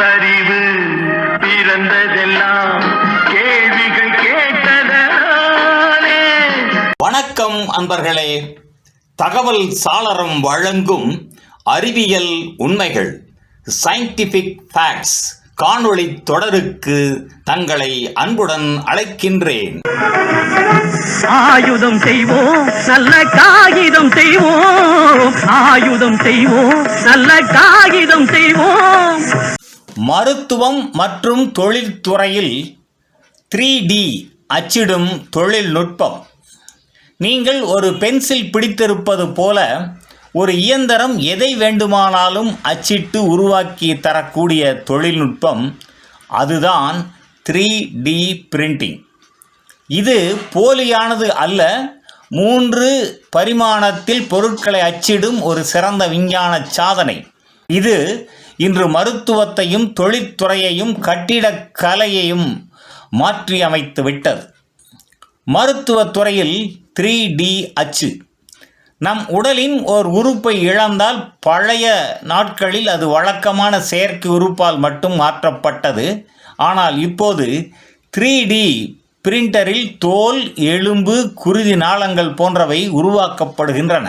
பகுத்தறிவு பிறந்ததெல்லாம் கேள்விகள் கேட்டதனாலே வணக்கம் அன்பர்களே. தகவல் சாளரம் வழங்கும் அறிவியல் உண்மைகள் சயின்டிபிக் ஃபேக்ட்ஸ் காணொளி தொடருக்கு தங்களை அன்புடன் அழைக்கின்றேன். ஆயுதம் செய்வோம் நல்ல காகிதம் செய்வோம். ஆயுதம் செய்வோம் நல்ல காகிதம் செய்வோம் மருத்துவம் மற்றும் தொழில்துறையில் த்ரீ டி அச்சிடும் தொழில்நுட்பம். நீங்கள் ஒரு பென்சில் பிடித்திருப்பது போல ஒரு இயந்திரம் எதை வேண்டுமானாலும் அச்சிட்டு உருவாக்கி தரக்கூடிய தொழில்நுட்பம் அதுதான் த்ரீ டி பிரிண்டிங். இது போலியானது அல்ல மூன்று பரிமாணத்தில் பொருட்களை அச்சிடும் ஒரு சிறந்த விஞ்ஞான சாதனை. இது இன்று மருத்துவத்தையும் தொழிற்துறையையும் கட்டிடக் கலையையும் மாற்றி அமைத்து விட்டது. மருத்துவத்துறையில் த்ரீ டி அச்சு. நம் உடலின் ஓர் உறுப்பை இழந்தால் பழைய நாட்களில் அது வழக்கமான செயற்கை உறுப்பால் மட்டும் மாற்றப்பட்டது. ஆனால் இப்போது த்ரீ டி பிரிண்டரில் தோல் எலும்பு குருதி நாளங்கள் போன்றவை உருவாக்கப்படுகின்றன.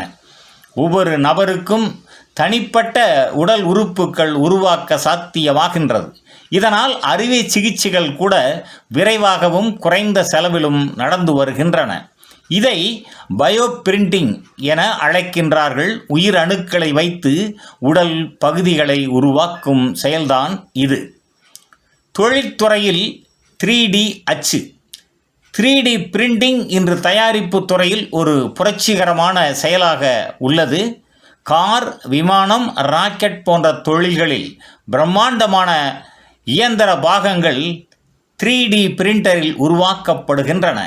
ஒவ்வொரு நபருக்கும் தனிப்பட்ட உடல் உறுப்புகள் உருவாக்க சாத்தியமாகின்றது. இதனால் அறுவை சிகிச்சைகள் கூட விரைவாகவும் குறைந்த செலவிலும் நடந்து வருகின்றன. இதை பயோ பிரிண்டிங் என அழைக்கின்றார்கள். உயிர் அணுக்களை வைத்து உடல் பகுதிகளை உருவாக்கும் செயல்தான் இது. தொழில்துறையில் த்ரீ டி அச்சு. த்ரீ டி பிரிண்டிங் இன்று தயாரிப்பு துறையில் ஒரு புரட்சிகரமான செயலாக உள்ளது. கார் விமானம் ராக்கெட் போன்ற தொழில்களில் பிரம்மாண்டமான இயந்திர பாகங்கள் த்ரீ டி பிரிண்டரில் உருவாக்கப்படுகின்றன.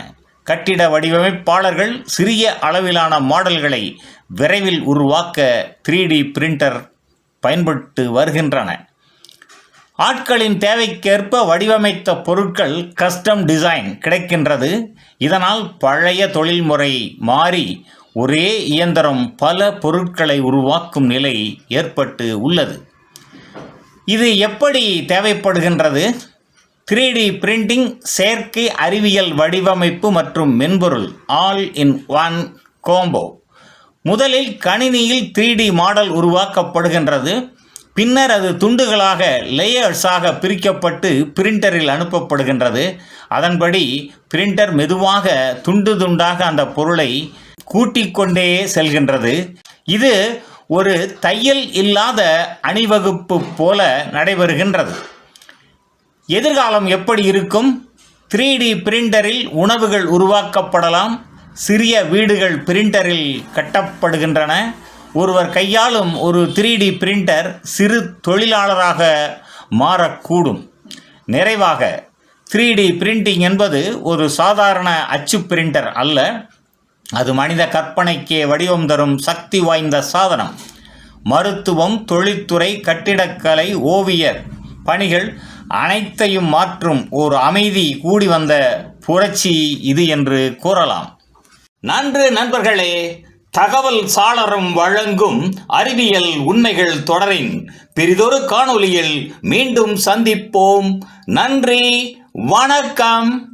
கட்டிட வடிவமைப்பாளர்கள் சிறிய அளவிலான மாடல்களை விரைவில் உருவாக்க த்ரீ டி பிரிண்டர் பயன்பட்டு வருகின்றன. ஆட்களின் தேவைக்கேற்ப வடிவமைத்த பொருட்கள் கஸ்டம் டிசைன் கிடைக்கின்றது. இதனால் பழைய தொழில்முறை மாறி ஒரே இயந்திரம் பல பொருட்களை உருவாக்கும் நிலை ஏற்பட்டு உள்ளது. இது எப்படி தேவைப்படுகின்றது? த்ரீ டி பிரிண்டிங் செயற்கை அறிவியல் வடிவமைப்பு மற்றும் மென்பொருள் ஆல் இன் ஒன் கோம்போ முதலில் கணினியில் த்ரீ டி மாடல் உருவாக்கப்படுகின்றது. பின்னர் அது துண்டுகளாக லேயர்ஸாக பிரிக்கப்பட்டு பிரிண்டரில் அனுப்பப்படுகின்றது. அதன்படி பிரிண்டர் மெதுவாக துண்டு துண்டாக அந்த பொருளை கூட்டிக் கொண்டே செல்கின்றது. இது ஒரு தையல் இல்லாத அணிவகுப்பு போல நடைபெறுகின்றது. எதிர்காலம் எப்படி இருக்கும்? த்ரீ டி பிரிண்டரில் உணவுகள் உருவாக்கப்படலாம். சிறிய வீடுகள் பிரிண்டரில் கட்டப்படுகின்றன. ஒருவர் கையாளும் ஒரு த்ரீ டி பிரிண்டர் சிறு தொழிலாளராக மாறக்கூடும். நிறைவாக த்ரீ டி பிரிண்டிங் என்பது ஒரு சாதாரண அச்சு பிரிண்டர் அல்ல. அது மனித கற்பனைக்கே வடிவம் தரும் சக்தி வாய்ந்த சாதனம். மருத்துவம் தொழில்துறை கட்டிடக்கலை ஓவியர் பணிகள் அனைத்தையும் மாற்றும் ஒரு அமைதி கூடி வந்த புரட்சி இது என்று கூறலாம். நன்று நண்பர்களே தகவல் சாளரம் வழங்கும் அறிவியல் உண்மைகள் தொடரின் பெரிதொரு காணொளியில் மீண்டும் சந்திப்போம். நன்றி வணக்கம்.